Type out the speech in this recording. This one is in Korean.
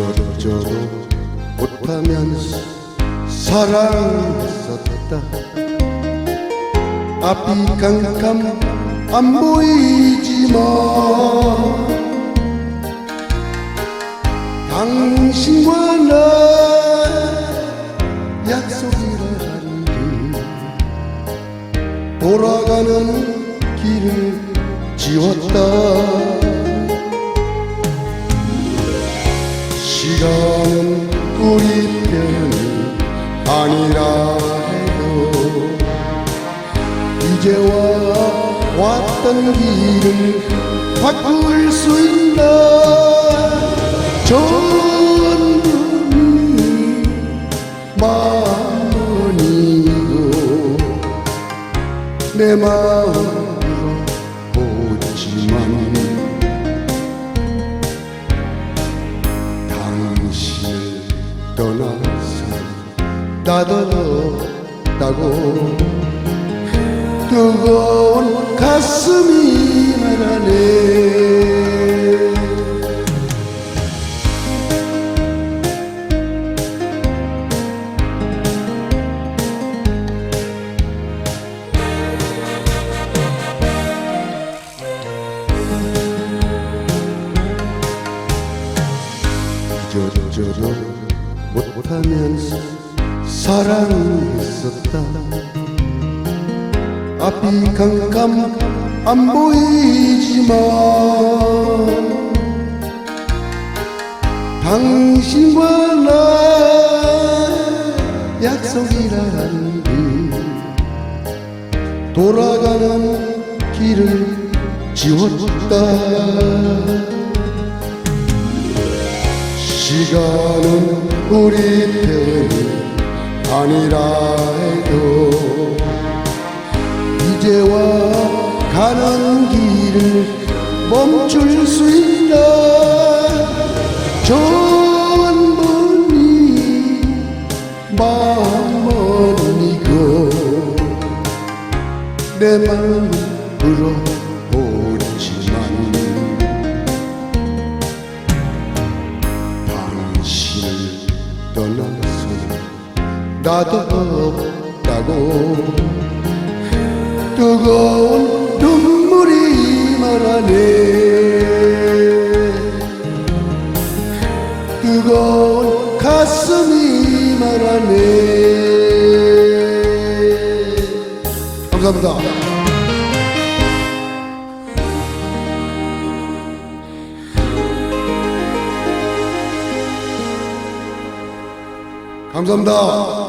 저도 저도 못하면서 사랑했었다. 앞이 깜깜 안 보이지만 당신과 나 약속이라는 돌아가는 길을 지웠다. 시간은 우리 편이 아니라 해도 이제와 왔던 길을 바꿀 수 있나? 전부는 마음이고 내 마음 따고 뜨거운 가슴이 말하네. 저저저 못하면서 사랑했었다. 앞이 깜깜 안 보이지만 당신과 나 약속이란 듯 돌아가는 길을 지웠다 시간은 우리 편이 아니라 해도 이제와 가는 길을 멈출 수 있나 전부니 마음이고 내 마음으로 나도 없다고. 뜨거운 눈물이 말하네. 뜨거운 가슴이 말하네. 감사합니다. 감사합니다